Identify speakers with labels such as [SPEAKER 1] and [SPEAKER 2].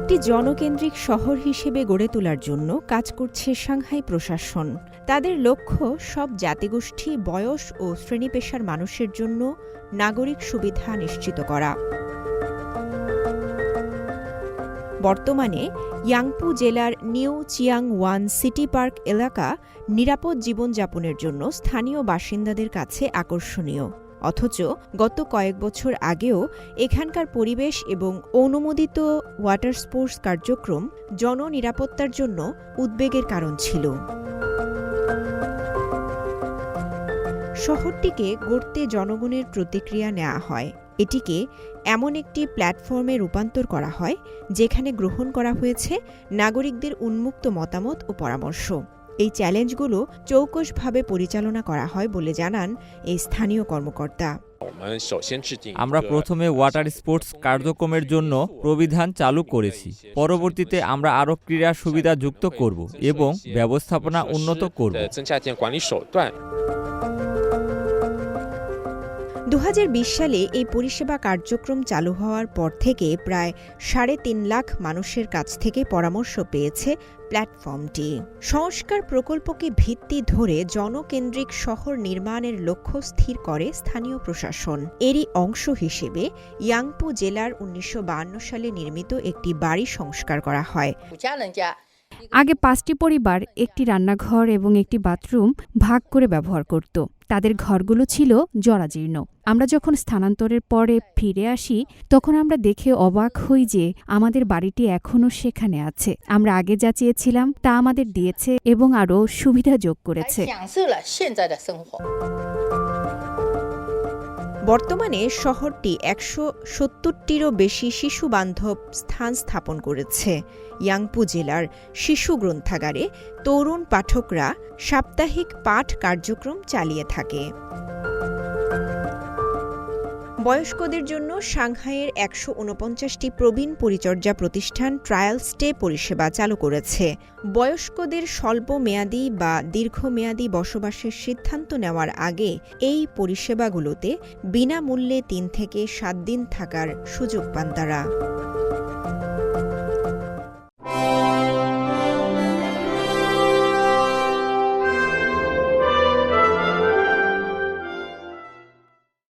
[SPEAKER 1] জনকেন্দ্রিক শহর হিসেবে গড়ে তোলার জন্য কাজ করছে সাংহাই প্রশাসন। তাদের লক্ষ্য, সব জাতিগোষ্ঠী, বয়স ও শ্রেণি পেশার মানুষের জন্য নাগরিক সুবিধা নিশ্চিত করা। বর্তমানে ইয়াংপু জেলার new Chiang one city park এলাকা নিরাপদ জীবনযাপনের জন্য স্থানীয় বাসিন্দাদের কাছে আকর্ষণীয়। অথচ গত কয়েক বছর আগেও এখানকার পরিবেশ এবং অনুমোদিত ওয়াটার স্পোর্টস কার্যক্রম জননিরাপত্তার জন্য উদ্বেগের কারণ ছিল। শহরটিকে গড়তে জনগণের প্রতিক্রিয়া নেওয়া হয়। এটিকে এমন একটি প্ল্যাটফর্মে রূপান্তর করা হয়, যেখানে গ্রহণ করা হয়েছে নাগরিকদের উন্মুক্ত মতামত ও পরামর্শ। এই চ্যালেঞ্জগুলো চৌকসভাবে পরিচালনা করা হয় বলে জানান এই স্থানীয় কর্মকর্তা।
[SPEAKER 2] আমরা প্রথমে ওয়াটার স্পোর্টস কার্যক্রমের জন্য প্রবিধান চালু করেছি। পরবর্তীতে আমরা আরও ক্রীড়া সুবিধা যুক্ত করব এবং ব্যবস্থাপনা উন্নত করব।
[SPEAKER 3] দু হাজার
[SPEAKER 1] বিশ সালে এই পরিষেবা কার্যক্রম চালু হওয়ার পর থেকে প্রায় সাড়ে তিন লাখ মানুষের কাছ থেকে পরামর্শ পেয়েছে প্ল্যাটফর্মটি। সংস্কার প্রকল্পকে ভিত্তি ধরে জনকেন্দ্রিক শহর নির্মাণের লক্ষ্য স্থির করে স্থানীয় প্রশাসন। এরই অংশ হিসেবে ইয়াংপু জেলার উনিশশো সালে নির্মিত একটি বাড়ি সংস্কার করা হয়।
[SPEAKER 4] আগে পাঁচটি পরিবার, একটি রান্নাঘর এবং একটি বাথরুম ভাগ করে ব্যবহার করত। তাদের ঘরগুলো ছিল জরাজীর্ণ। আমরা যখন স্থানান্তরের পরে ফিরে আসি, তখন আমরা দেখে অবাক হই যে আমাদের বাড়িটি এখনও সেখানে আছে। আমরা আগে যা চেয়েছিলাম, তা আমাদের দিয়েছে এবং আরও সুবিধা যোগ করেছে।
[SPEAKER 1] বর্তমানে শহরটি একশো সত্তরটিরও বেশি শিশু বান্ধব স্থান স্থাপন করেছে। ইয়াংপু জেলার শিশু গ্রন্থাগারে তরুণ পাঠকরা সাপ্তাহিক পাঠ কার্যক্রম চালিয়ে থাকে। বয়স্কদের জন্য সাংহাইয়ের একশো উনপঞ্চাশটি প্রবীণ পরিচর্যা প্রতিষ্ঠান ট্রায়াল স্টে পরিষেবা চালু করেছে। বয়স্কদের স্বল্প মেয়াদী বা দীর্ঘমেয়াদী বসবাসের সিদ্ধান্ত নেওয়ার আগে এই পরিষেবাগুলোতে বিনামূল্যে তিন থেকে সাত দিন থাকার সুযোগ পান তারা।